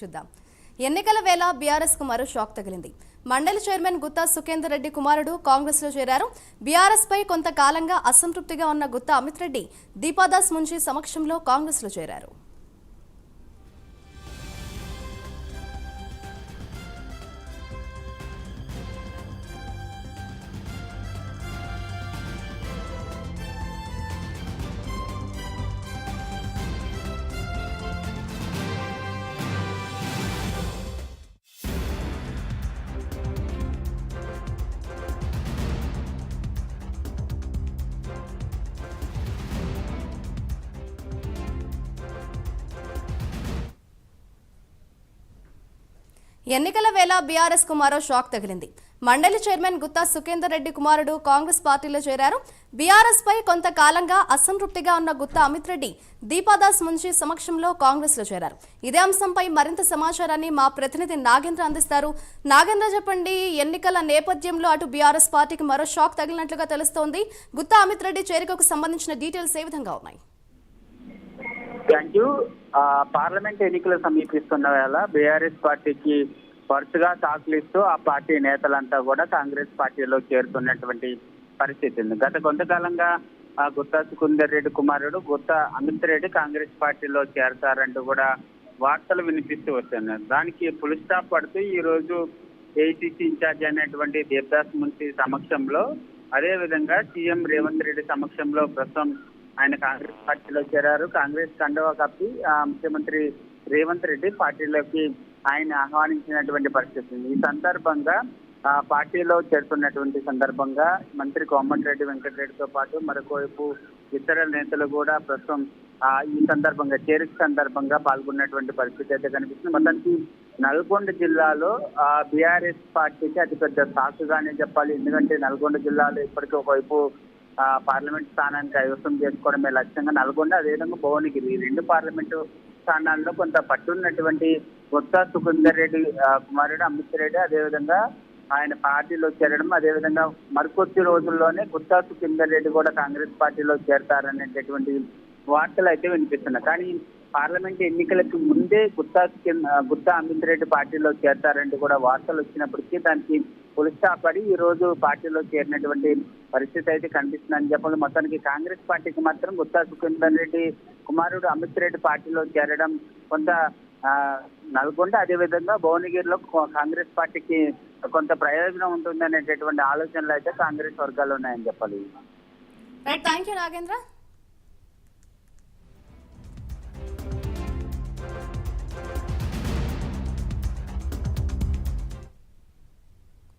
చూద్దాం. ఎన్నికల వేళ బీఆర్ఎస్కు మరో షాక్ తగిలింది. మండలి చైర్మన్ గుత్తా సుఖేందర్ రెడ్డి కుమారుడు కాంగ్రెస్లో చేరారు. బీఆర్ఎస్ పై కొంతకాలంగా అసంతృప్తిగా ఉన్న గుత్తా అమిత్ రెడ్డి దీపాదాస్ మున్షి సమక్షంలో కాంగ్రెస్లో చేరారు. ఎన్నికల వేళ బీఆర్ఎస్కు మరో షాక్ తగిలింది. మండలి చైర్మన్ గుత్తా సుఖేందర్ రెడ్డి కుమారుడు కాంగ్రెస్ పార్టీలో చేరారు. బీఆర్ఎస్ పై కొంతకాలంగా అసంతృప్తిగా ఉన్న గుత్తా అమిత్ రెడ్డి దీపాదాస్ మున్షి సమక్షంలో కాంగ్రెస్లో చేరారు. ఇదే అంశంపై మరింత సమాచారాన్ని మా ప్రతినిధి నాగేంద్ర అందిస్తారు. నాగేంద్ర చెప్పండి ఎన్నికల నేపథ్యంలో అటు బీఆర్ఎస్ పార్టీకి మరో షాక్ తగిలినట్లుగా తెలుస్తోంది. గుత్తా అమిత్ రెడ్డి చేరికకు సంబంధించిన డీటెయిల్స్ ఏ విధంగా ఉన్నాయి? థ్యాంక్ యూ పార్లమెంట్ ఎన్నికలు సమీపిస్తున్న వేళ బీఆర్ఎస్ పార్టీకి వరుసగా టాకులు ఇస్తూ ఆ పార్టీ నేతలంతా కూడా కాంగ్రెస్ పార్టీలో చేరుతున్నటువంటి పరిస్థితి ఉంది. గత కొంతకాలంగా ఆ గుత్తా సుకుందర్ రెడ్డి కుమారుడు గుత్తా అమిత్ రెడ్డి కాంగ్రెస్ పార్టీలో చేరతారంటూ కూడా వార్తలు వినిపిస్తూ వస్తున్నాయి. దానికి ఫుల్ స్టాప్ పడుతూ ఈ రోజు ఏఐసిసి ఇన్ఛార్జ్ అయినటువంటి దేవదాస్ మున్సి సమక్షంలో అదే విధంగా సీఎం రేవంత్ రెడ్డి సమక్షంలో ప్రస్తుతం ఆయన కాంగ్రెస్ పార్టీలో చేరారు. కాంగ్రెస్ కండవ కప్పి ముఖ్యమంత్రి రేవంత్ రెడ్డి పార్టీలోకి ఆయన ఆహ్వానించినటువంటి పరిస్థితి ఉంది. ఈ సందర్భంగా ఆ పార్టీలో చేరుతున్నటువంటి సందర్భంగా మంత్రి కోమటిరెడ్డి వెంకటరెడ్డితో పాటు మరొకవైపు ఇతర నేతలు కూడా ప్రస్తుతం ఈ సందర్భంగా చేరిక సందర్భంగా పాల్గొన్నటువంటి పరిస్థితి అయితే కనిపిస్తుంది. మొత్తానికి నల్గొండ జిల్లాలో ఆ బీఆర్ఎస్ పార్టీకి అతిపెద్ద సాకుగానే చెప్పాలి. ఎందుకంటే నల్గొండ జిల్లాలో ఇప్పటికీ ఒకవైపు పార్లమెంట్ స్థానాన్ని కైవసం చేసుకోవడమే లక్ష్యంగా నల్గొండ అదేవిధంగా భువనగిరి. ఈ రెండు పార్లమెంటు స్థానాల్లో కొంత పట్టున్నటువంటి కొత్త సుకుందర్ రెడ్డి కుమారుడు అమిత్ రెడ్డి అదేవిధంగా ఆయన పార్టీలో చేరడం అదేవిధంగా మరికొద్ది రోజుల్లోనే గుత్తా సుఖేందర్ రెడ్డి కూడా కాంగ్రెస్ పార్టీలో చేరతారనేటటువంటి వార్తలు అయితే వినిపిస్తున్నాయి. కానీ పార్లమెంట్ ఎన్నికలకు ముందే గుత్తా గుత్తా అమిత్ రెడ్డి పార్టీలో చేరతారంటూ కూడా వార్తలు వచ్చినప్పటికీ దానికి పులిస్తా పడి ఈ రోజు పార్టీలో చేరినటువంటి పరిస్థితి అయితే కనిపిస్తుందని చెప్పాలి. మొత్తానికి కాంగ్రెస్ పార్టీకి మాత్రం గుత్తా సుఖేందర్ రెడ్డి కుమారుడు అమిత్ రెడ్డి పార్టీలో చేరడం కొంత నల్గొండ అదేవిధంగా భువనగిరిలో కాంగ్రెస్ పార్టీకి కొంత ప్రయోజనం ఉంటుంది అనేటటువంటి ఆలోచనలు అయితే కాంగ్రెస్ వర్గాలు ఉన్నాయని చెప్పాలి. Thank you Nagendra